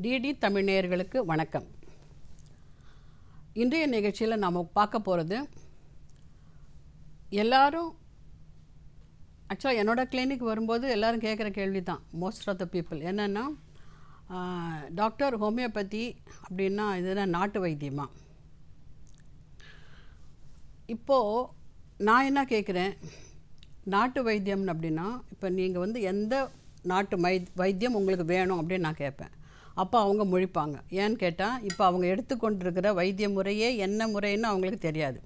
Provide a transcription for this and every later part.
DD Tamil நேயர்களுக்கு வணக்கம். இன்றைய நிகழ்ச்சியில் நாம் பார்க்க போகிறது எல்லாரும் ஆக்சுவலாக என்னோடய கிளினிக் வரும்போது எல்லோரும் கேட்குற கேள்வி தான் மோஸ்ட் ஆஃப் த பீப்புள் என்னென்னா டாக்டர் ஹோமியோபதி அப்படின்னா இதுனா நாட்டு வைத்தியமா? இப்போது நான் என்ன கேட்குறேன் நாட்டு வைத்தியம் அப்படின்னா இப்போ நீங்கள் வந்து எந்த நாட்டு மை வைத்தியம் உங்களுக்கு வேணும் அப்படின்னு நான் கேட்பேன் அப்போ அவங்க முழிப்பாங்க. ஏன்னு கேட்டால் இப்போ அவங்க எடுத்துக்கொண்டிருக்கிற வைத்திய முறையே என்ன முறைன்னு அவங்களுக்கு தெரியாது.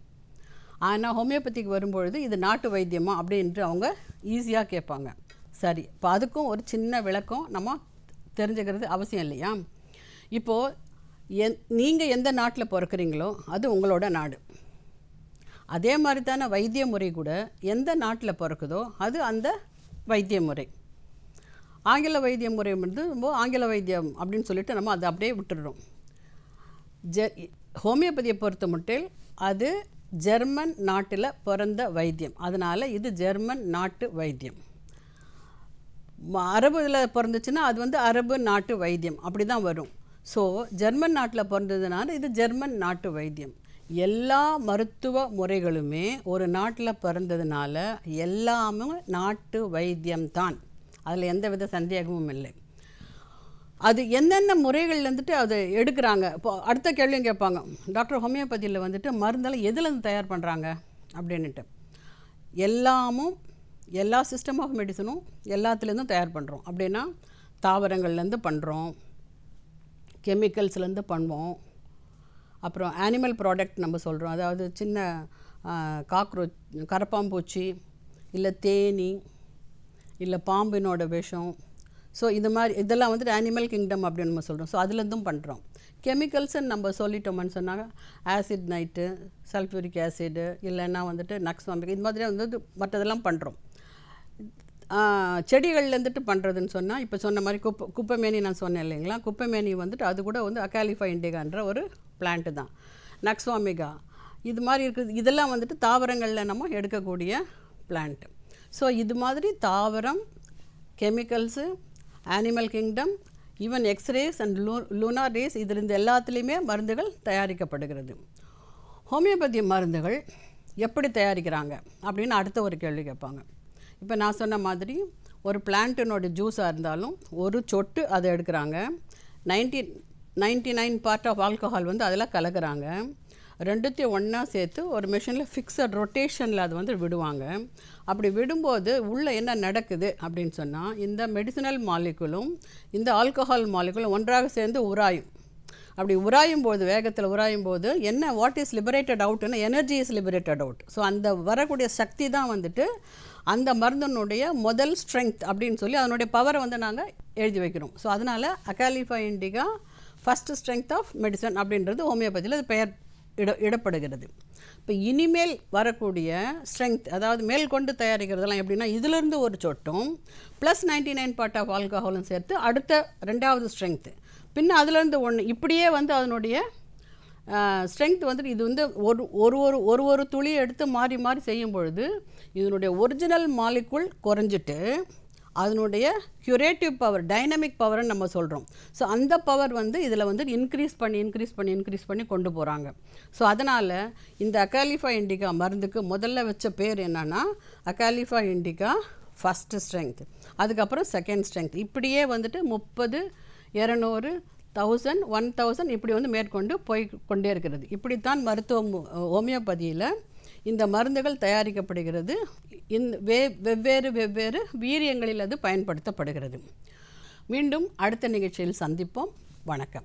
ஆனால் ஹோமியோபதிக்கு வரும்பொழுது இது நாட்டு வைத்தியமா அப்படின்ட்டு அவங்க ஈஸியாக கேட்பாங்க. சரி இப்போ அதுக்கும் ஒரு சின்ன விளக்கம் நம்ம தெரிஞ்சுக்கிறது அவசியம் இல்லையா? இப்போது என் நீங்கள் எந்த நாட்டில் பிறக்கிறீங்களோ அது உங்களோட நாடு. அதே மாதிரி தானே வைத்திய முறை கூட எந்த நாட்டில் பிறக்குதோ அது அந்த வைத்திய முறை. ஆங்கில வைத்திய முறை வந்து ரொம்ப ஆங்கில வைத்தியம் அப்படின்னு சொல்லிட்டு நம்ம அதை அப்படியே விட்டுடுறோம். ஜெ ஹோமியோபதியை பொறுத்த மட்டில் அது ஜெர்மன் நாட்டில் பிறந்த வைத்தியம். அதனால் இது ஜெர்மன் நாட்டு வைத்தியம். அரபு இதில் பிறந்துச்சுன்னா அது வந்து அரபு நாட்டு வைத்தியம். அப்படி தான் வரும். ஸோ ஜெர்மன் நாட்டில் பிறந்ததுனால இது ஜெர்மன் நாட்டு வைத்தியம். எல்லா மருத்துவ முறைகளுமே ஒரு நாட்டில் பிறந்ததுனால எல்லாமே நாட்டு வைத்தியம்தான். அதில் எந்த வித சந்தேகமும் இல்லை. அது என்னென்ன முறைகள் வந்துட்டு அதை எடுக்கிறாங்க? இப்போ அடுத்த கேள்வியும் கேட்பாங்க. டாக்டர் ஹோமியோபதியில் வந்துட்டு மருந்தெல்லாம் எதுலேருந்து தயார் பண்ணுறாங்க அப்படின்னுட்டு. எல்லாமும் எல்லா சிஸ்டம் ஆஃப் மெடிசனும் எல்லாத்துலேருந்தும் தயார் பண்ணுறோம் அப்படின்னா தாவரங்கள்லேருந்து பண்ணுறோம் கெமிக்கல்ஸ்லேருந்து பண்ணுவோம். அப்புறம் ஆனிமல் ப்ராடக்ட் நம்ம சொல்கிறோம் அதாவது சின்ன காக்ரோச் கரப்பாம்பூச்சி இல்லை தேனி இல்லை பாம்பினோட விஷம். ஸோ இது மாதிரி இதெல்லாம் வந்துட்டு அனிமல் கிங்டம் அப்படின்னு நம்ம சொல்கிறோம் ஸோ அதுலேருந்தும் பண்ணுறோம் கெமிக்கல்ஸ்ன்னு நம்ம சொல்லிட்டோம்னு சொன்னாங்க. ஆசிட் நைட்டு சல்ஃபூரிக் ஆசிடு இல்லைன்னா வந்துட்டு நக்ஸ்வாமிக் இது மாதிரி வந்து மற்றதெல்லாம் பண்ணுறோம் செடிகள்லேருந்துட்டு பண்ணுறதுன்னு சொன்னால் இப்போ சொன்ன மாதிரி குப்பை குப்பைமேனி நான் சொன்னேன் இல்லைங்களா? குப்பைமேனி வந்துட்டு அது கூட வந்து அகாலிஃபா இண்டிகான்ற ஒரு பிளான்ட்டு தான். நக்ஸ்வாமிகா இது மாதிரி இருக்குது. இதெல்லாம் வந்துட்டு தாவரங்களில் நம்ம எடுக்கக்கூடிய பிளான்ட்டு ஸோ இது மாதிரி தாவரம் chemicals animal kingdom even x-rays and Lu lunar rays இதிலிருந்து எல்லாத்துலேயுமே மருந்துகள் தயாரிக்கப்படுகிறது. ஹோமியோபதி மருந்துகள் எப்படி தயாரிக்கிறாங்க? அப்படின்னு அடுத்த ஒரு கேள்வி கேட்பாங்க. இப்போ நான் சொன்ன மாதிரி ஒரு பிளான்ட்டினோட ஜூஸாக இருந்தாலும் ஒரு சொட்டு அதை எடுக்கிறாங்க. Ninety ninety nine part of alcohol வந்து அதில் கலக்கிறாங்க. ரெண்டுத்தையும் ஒன்றா சேர்த்து ஒரு மிஷினில் ஃபிக்ஸட் ரொட்டேஷனில் அது வந்து விடுவாங்க. அப்படி விடும்போது உள்ளே என்ன நடக்குது அப்படின்னு சொன்னால் இந்த மெடிசினல் மாலிகுலும் இந்த ஆல்கஹால் மாலிகுலும் ஒன்றாக சேர்ந்து உராயும். அப்படி உராயும் போது வேகத்தில் உராயும் போது என்ன what is liberated அவுட்னா energy is liberated out so அந்த வரக்கூடிய சக்தி தான் வந்துட்டு அந்த மருந்தினுடைய முதல் ஸ்ட்ரென்த் அப்படின்னு சொல்லி அதனுடைய பவரை வந்து நாங்கள் எழுதி வைக்கிறோம். ஸோ அதனால் acalypha indica first strength of medicine அப்படின்றது ஹோமியோபதியில் அது பெயர் இட இடப்படுகிறது. இப்போ இனிமேல் வரக்கூடிய ஸ்ட்ரென்த் அதாவது மேல் கொண்டு தயாரிக்கிறதெல்லாம் எப்படின்னா இதிலிருந்து ஒரு சொட்டும் plus ninety nine part of ஆல்கஹாலும் சேர்த்து அடுத்த ரெண்டாவது ஸ்ட்ரென்த்து பின்ன அதுலேருந்து ஒன்று இப்படியே வந்து அதனுடைய ஸ்ட்ரென்த் வந்துட்டு இது வந்து ஒரு ஒரு ஒரு ஒரு ஒரு துளியை எடுத்து மாறி மாறி செய்யும் பொழுது இதனுடைய ஒரிஜினல் மாலிக்குள் குறைஞ்சிட்டு அதனுடைய க்யூரேட்டிவ் பவர் டைனமிக் பவர்னு நம்ம சொல்கிறோம் ஸோ அந்த பவர் வந்து இதில் வந்து இன்க்ரீஸ் பண்ணி இன்க்ரீஸ் பண்ணி இன்க்ரீஸ் பண்ணி கொண்டு போகிறாங்க ஸோ அதனால் இந்த அகாலிஃபா இண்டிகா மருந்துக்கு முதல்ல வச்ச பேர் என்னென்னா அகாலிஃபா இண்டிகா ஃபஸ்ட்டு ஸ்ட்ரென்த் அதுக்கப்புறம் செகண்ட் ஸ்ட்ரென்த் இப்படியே வந்துட்டு முப்பது இரநூறு தௌசண்ட் ஒன் தௌசண்ட் இப்படி வந்து மேற்கொண்டு போய் கொண்டே இருக்கிறது. இப்படித்தான் மருத்துவம் ஹோமியோபதியில் இந்த மருந்துகள் தயாரிக்கப்படுகிறது. இந்த வே வெவ்வேறு வெவ்வேறு வீரியங்களில் அது பயன்படுத்தப்படுகிறது. மீண்டும் அடுத்த நிகழ்ச்சியில் சந்திப்போம். வணக்கம்.